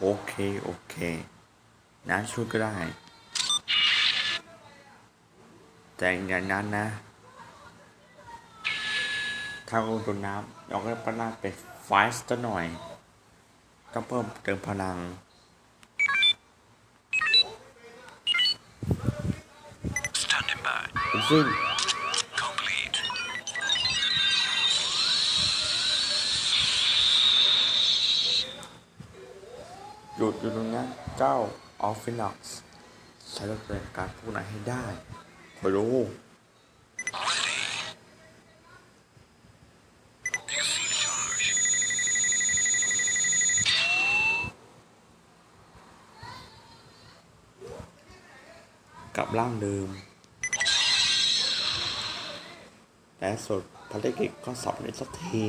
โอเค โอเค นะช่วยก็ได้ แต่อย่างนั้นนะ ถ้าลงตัวน้ำเราก็ประนาเป็นไฟส์ตัวหน่อยต้องเพิ่มเติมพลัง Standing by. ซึ่ง หยุดอยู่ตรงนั้เจ้าออฟฟินักส์ใช้รถเป็นการพวกนั้นให้ได้คอยรู้กลับร่างเดิมและสุดภารกิจก็สำเร็จสักที